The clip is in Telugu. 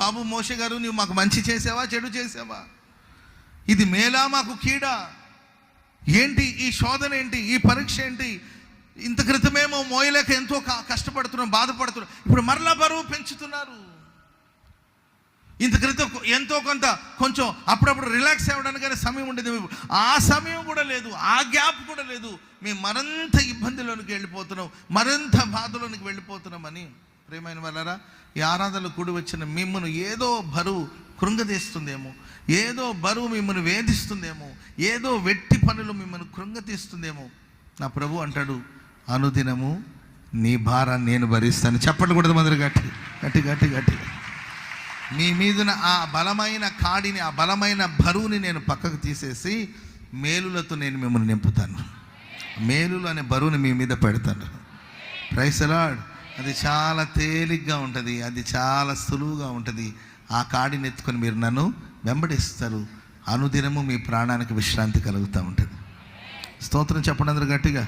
బాబు మోషే గారు నువ్వు మాకు మంచి చేసావా? చెడు చేసావా? ఇది మేలా? మాకు కీడా? ఏంటి ఈ శోధన ఏంటి? ఈ పరీక్ష ఏంటి? ఇంత క్రితమేమో మోయలేక ఎంతో కష్టపడుతున్నాం బాధపడుతున్నాం. ఇప్పుడు మరలా బరువు పెంచుతున్నారు. ఇంత క్రితం ఎంతో కొంత కొంచెం అప్పుడప్పుడు రిలాక్స్ అవ్వడానికి సమయం ఉండేది. ఆ సమయం కూడా లేదు. ఆ గ్యాప్ కూడా లేదు. మేము మరింత ఇబ్బందిలోనికి వెళ్ళిపోతున్నాం. మరింత బాధలోనికి వెళ్ళిపోతున్నామని ప్రేమైన వాళ్ళరా ఈ ఆరాధనలు కూడి వచ్చిన మిమ్మల్ని ఏదో బరువు కృంగతీస్తుందేమో ఏదో బరువు మిమ్మల్ని వేధిస్తుందేమో ఏదో వెట్టి పనులు మిమ్మల్ని కృంగతీస్తుందేమో. నా ప్రభు అంటాడు అనుదినము నీ భారాన్ని నేను భరిస్తాను. చెప్పండి కూడా మందరు గట్టి గట్టి గట్టి గట్టిగా మీ మీదున ఆ బలమైన కాడిని ఆ బలమైన బరువుని నేను పక్కకు తీసేసి మేలులతో నేను మిమ్మల్ని నింపుతాను. మేలులు అనే బరువుని మీ మీద పెడతాను. ప్రైసలాడ్ అది చాలా తేలిగ్గా ఉంటుంది అది చాలా సులువుగా ఉంటుంది. ఆ కాడిని ఎత్తుకొని మీరు నన్ను వెంబడిస్తారు. అనుదినము మీ ప్రాణానికి విశ్రాంతి కలుగుతూ ఉంటుంది. స్తోత్రం చెప్పండి అందరు గట్టిగా.